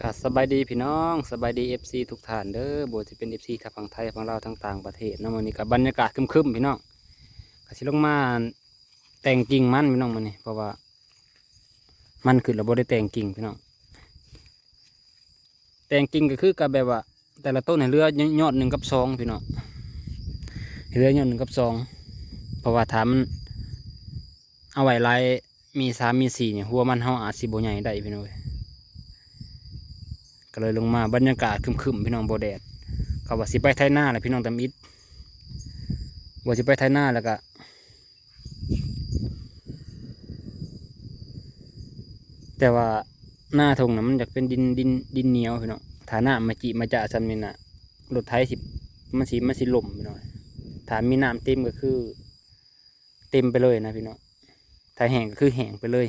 ก็สบายดีพี่น้องสบายดีเอฟซีทุกท่านเด้อบทที่เป็นเอฟซีทางฝั่งไทยฝั่งลาวทั้งต่างประเทศเนาะวันนี้กับบรรยากาศครึมๆพี่น้องก็สิลงมาแต่งกิ่งมันพี่น้องมันนี่เพราะว่า มันคือเราบ่ได้แต่งกิ่งพี่น้องแต่งกิ่งก็คือกับแบบว่า แต่ละต้นให้เรือยอดหนึ่งกับสองพี่น้องให้เรือยอดหนึ่งกับสองเพราะว่าถามเอาไว้หลายมีสามมีสี่เนี่ยหัวมันเฮาอาจสิบ่ใหญ่ได้พี่น้อง ก็เลยลงมาบรรยากาศคึมๆพี่น้องโบแดดเขาว่าสิไปไทยหน้าแหละพี่น้องตำอิดว่าสิไปไทยหน้าแล้วก็แต่ว่าหน้าทงนะมันอยากเป็นดินดินดินเหนียวพี่น้องฐานะมาจิมาจะซำนี่น่ะรถไถสิมันสิมันสิล่มพี่น้องถ้ามีน้ำเต็มก็คือ เต็มไปเลยนะพี่น้องถ้าแห้งก็คือแห้งไปเลย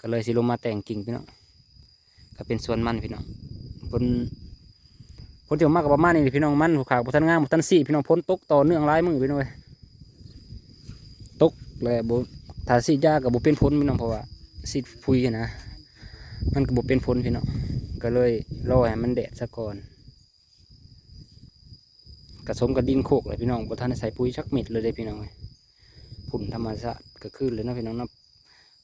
ก็เลยสิลงมาแต่งกิ่งพี่น้อง ก็เป็นส่วนมันพี่น้องผลผลที่ออกมากกับประมาณนี้พี่น้องมันผูกขาบุทันงามบุทันสี่พี่น้องพ้นตกต่อเนื่องหลายมือพี่น้องเอ้ยตกแล้วบุถ้าสียากับบุเป็นผลพี่น้องเพราะว่าสีพุยนะมันกับบุเป็นผลพี่น้องก็เลยรอให้มันแดดซะก่อนกระสมกับดินโคกเลยพี่น้องบุทันใส่ปุ๋ยชักเม็ดเลยเด้พี่น้องเอ้ยผุ่นธรรมชาติก็ขึ้นเลยนะพี่น้องนะ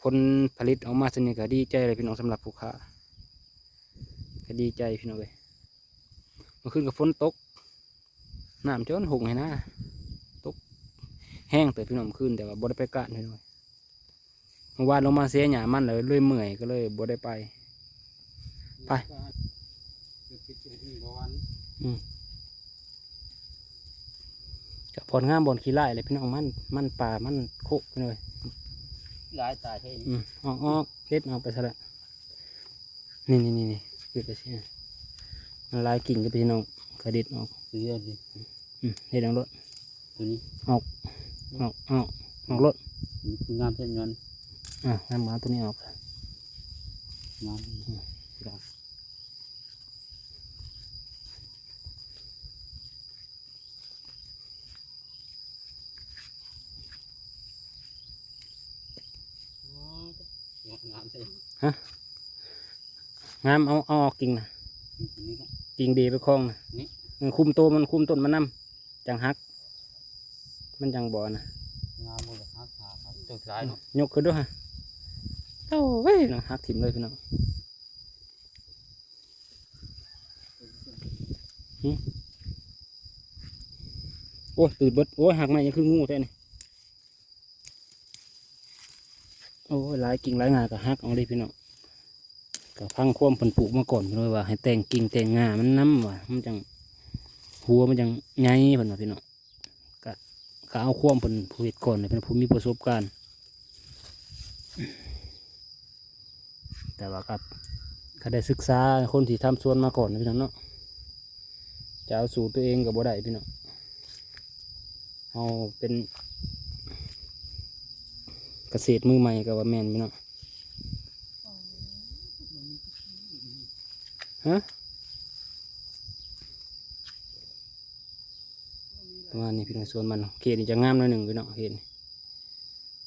ผลผลิตออกมาสนิทก็ดีใจเลยพี่น้องสำหรับผู้ค้า ก็ดีใจพี่น้องเว้ยเมื่อคืนกับฝนตกน้ำจนหงให้นะตกแห้งแต่พี่น้องเมื่อคืนแต่ว่าบ่ได้ไปกะพี่น้องเว้ยเมื่อวานลงมาเสียหยามันเลยเลยเมื่อยก็เลยบ่ได้ไป ไปกับพรงามบอนขี้ไล่เลยพี่น้องมันมันป่ามันโคกพี่น้องเว้ยหลายตายใช่อืมออกออกเล็ดออกไปซะละนี่นี่นี่นี่ เกิดไปสิมันลายกิ่งกับพี่น้องกระดิดออกเสียดิอืมเฮ็ดเอารถตัวนี้ออกออกออกรถนี่คืองามเส้นยนต์อะน้ำหมาตัวนี้ออกงามงามเส้น งามเอาเอาออกกิ่งนะนี่ก็กิ่งดีไปคล้องนะนี่เออคุมตัวมันคุมต้นมันนํจังหัก มันจังบ่อนะงามหมดเลยครับครับตัวท้ายเนาะยกขึ้นด้วยฮะเอ้าเว้ยน้องหักถิ่มเลยพี่น้องหึโอ้ยตื่นเบิดโอ้ยหักไม่ยังคืองูแท้นี่โอ้ยหลายกิ่งหลายงาก็หักเอาเลยพี่น้อง ก็พังความผนปลูกมาก่อนเลยว่า ให้แต่งกิ่งแต่งงามันน้ำว่ะมันจังหัวมันจังใหญ่เพิ่นว่าพี่น้องก็ก็เอาความเพิ่นผู้เฮ็ดก่อนเลยเป็นผู้มีประสบการณ์ แต่ว่าครับก็ได้ศึกษาคนที่ทำสวนมาก่อนนะพี่น้องเนาะจะเอาสู่ตัวเองกับบ่ได้พี่น้องเอาเป็นเกษตรมือใหม่กับว่าแมนพี่น้อง ฮะประมาณนี้พี่น้องสวนมันเขตนี่จะงามหน่อยหนึ่งพี่น้องเห็น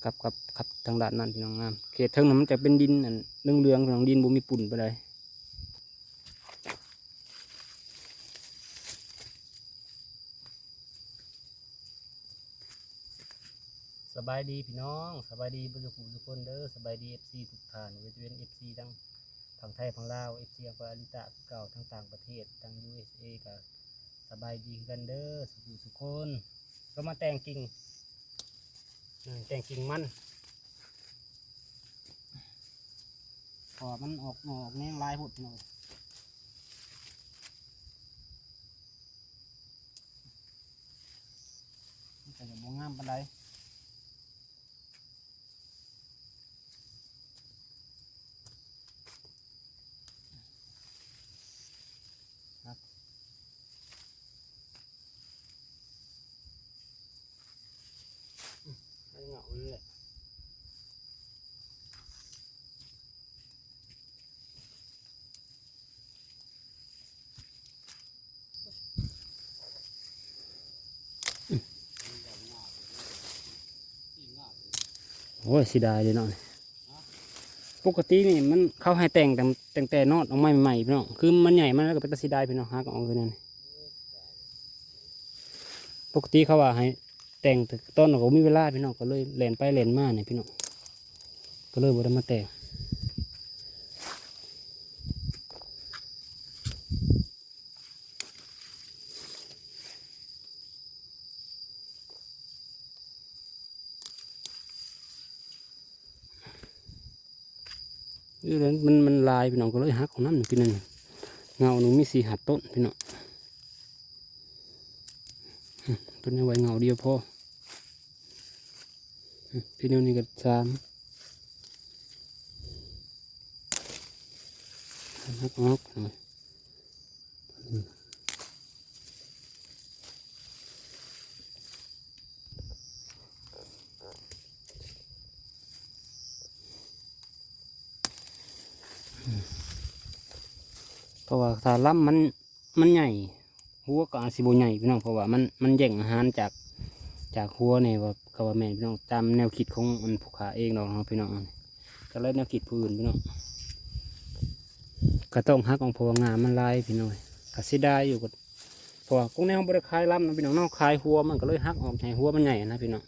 กับกับกับทางด้านนั้นพี่น้องงามเขตเทิงนั้นมันจะเป็นดินอันเรื่องเรืองๆพี่น้องดินบ่มีปุ่นไปเลยสบายดีพี่น้องสบายดีบุญคุณทุกคนเด้อสบายดีเอฟซีทุกท่านเว้นเวนเอฟซีทั้ง ฝั่งไทยฝั่งลาวเอฟซีอังกฤษอลิตะเก่าทั้งต่างประเทศทั้งยูเอสเอก็สบายดีกันเด้อสุขสุขคนก็มาแต่งกิ่งแต่งกิ่งมันพอมันออกหนออกแนงลายหดหน่อยมันจะบ่งามปานใดครับให้เหงาเลยแหละ โอ้ยสีดายเลยเนาะปกตินี่มันเข้าให้แต่งแต่แต่งแต่นอดออกมาใหม่ๆพี่น้องคือมันใหญ่มันแล้วก็เป็นตะสีดายพี่น้องฮักออกคือนั่นปกติเขาว่าให้แต่งแต่ต้นเขามีเวลาพี่น้องก็เลยแหลนไปแหลนมาเนี่ยพี่น้องก็เลยบ่ได้มาแต่ง คือมันมันลายพี่น้องก็เลยหักของน้ำหนึ่งพี่นั่นเงาหนูมีสี่หัดต้นพี่น้องต้นนี้ไว้เงาเดียวพอพี่น้องนี่ก็สามหักออกหน่อย เพราะว่าถ้าล้ำมันมันใหญ่ หัวก็อาจสิบใหญ่พี่น้องเพราะว่ามันมันแย่งอาหารจากจากหัวเนี่ยว่าก็ว่าแมนพี่น้องตามแนวคิดของมันผู้ขาเองเนาะพี่น้องก็เลยแนวคิดผู้อื่นพี่น้องก็ต้องหักของพวงามมันลายพี่น้องก็สิได้อยู่ก็เพราะว่ากุ้งแนวบริคายลำนะพี่น้องนอกคายหัวมันก็เลยหักออกใหญ่หัวมันใหญ่นะพี่น้อง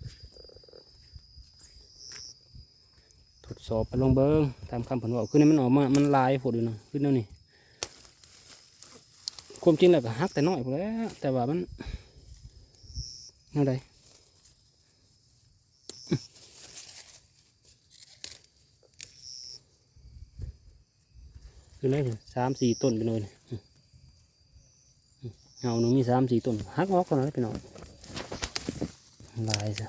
ทดสอบไปลองเบิ้งตามคำผลบอกคือนี่มันออกมา มันลายผดอยู่นะขึ้นแล้วนี่ความจริงแล้วก็ฮักแต่น้อยพอแล้ว แต่ว่ามันอะไรคือเลยสามสี่ต้นไปเลยนี่อืมอืมเอาหนูมีสามสี่ต้นฮักออกก่อนเลยพี่น้องลายซะ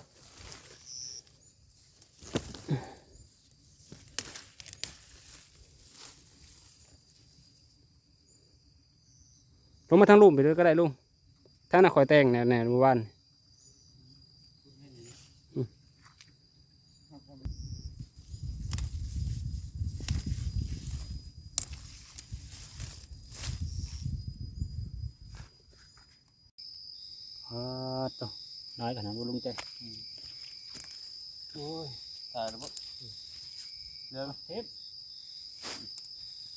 งมาทางลุ่มไปเลยก็ได้ลุงทางน่ะคอยแต่งแน่แน่เมื่อวานอืมอ่าต่อได้ขนาดว่าลุงใจโอ้ยตายแล้วบ่เดี๋ยวเทป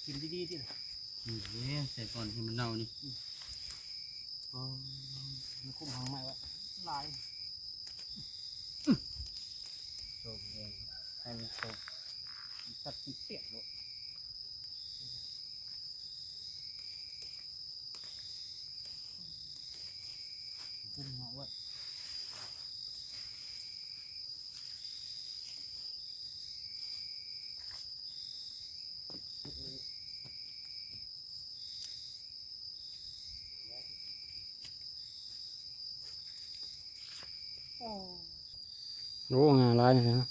กินดีๆดินี่ใส่ก่อนให้มันเน่านี่อ๋อ มันคุ้มหางไม้ไว้ลายโชคแดงให้มันโตตัดเป็นเปียกเลยคุ้มหางไว้ โอ้งานร้ายเลยนะ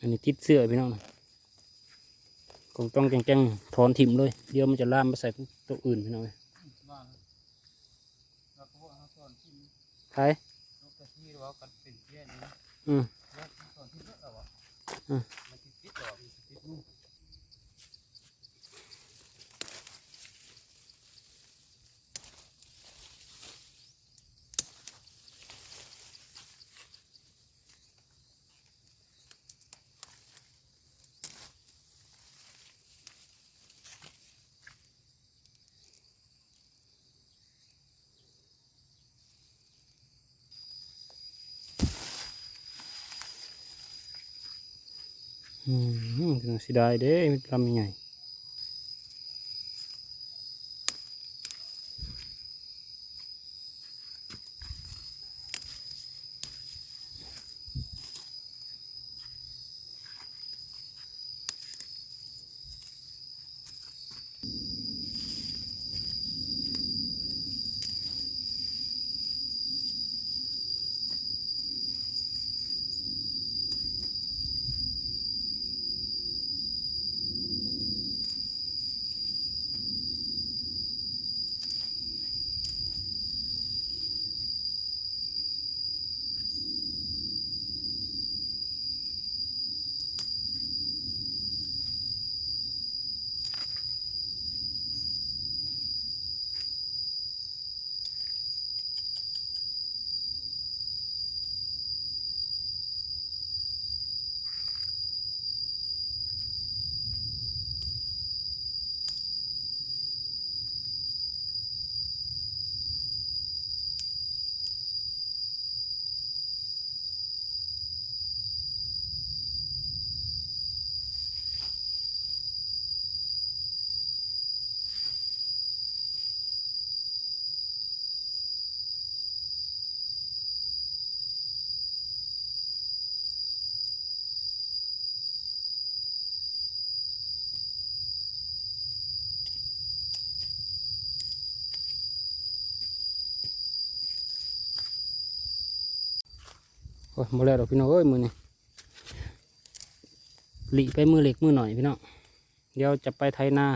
อันนี้ติดเสื้อพี่น้องคงต้องแจ้งๆถอนถิ่มเลย เดี๋ยวมันจะล่ามไปใส่ตัวอื่นพี่น้องบ้านแล้วก็ว่าตอนที่ใครนกกระที่ว่ากันเป็นเพี้ยนนี่อืม แล้วตอนที่เลิกแล้วอะ อืม มันติดติดหรอมันติดนู่น อืมถึงสิได้เด้มันลำใหญ่ อ้ยบ่แล้วดอกพี่น้องเอ้ยมือนี่หลีไปมือเล็กมือหน่อยพี่น้องเดี๋ยวจะไปไทยนา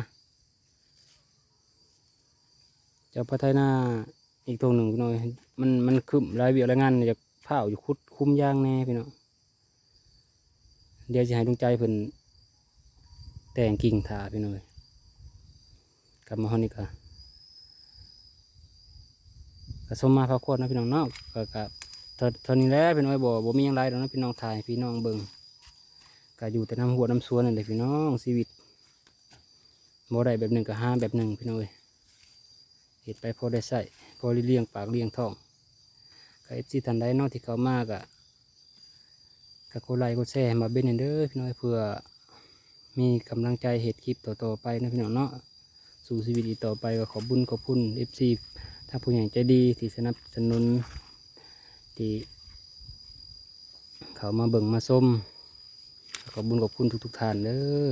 จะไปไทยนาอีกตรงหนึ่งพี่น้องมันมันคึมรายเวียรายงานอยากเผาอยู่คุดคุ้มยางแน่พี่น้องเดี๋ยวจะให้ดวงใจเพิ่นแต่งกิ่งถาพี่น้องกลับมาห้องนี้ก็ก็สมมาพระโคตรนะพี่น้องเนาะกับ เท่านี้แล้วพี่น้องบ่บ่มีหยังไรดอกนะพี่น้องถ่ายพี่น้องเบิ่งก็อยู่แต่น้ำหัวน้ำสวนนั่นแหละพี่น้องชีวิตบ่ได้แบบหนึ่งก็ห้าแบบหนึ่งพี่น้อยเห็ดไปพอได้ใส่พอเลี้ยงปากเลี้ยงท้องก็เอฟซีทันใดเนาะที่เขามากอะก็กดไลค์กดแชร์ให้มาเบ็นเด้อพี่น้อยเพื่อมีกำลังใจเห็ดคลิปต่อๆไปนะพี่น้องเนาะสู่ชีวิตอีกต่อไปก็ขอบุญขอบคุณเอฟซีถ้าผู้ใหญ่ใจดีที่สนับสนุน ที่เขามาเบิ่งมาส้มขอบุญขอบคุณทุกๆท่านเด้อ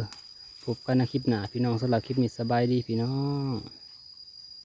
พบกันในคลิปหน้าพี่น้องสำหรับคลิปนี้สบายดีพี่น้อง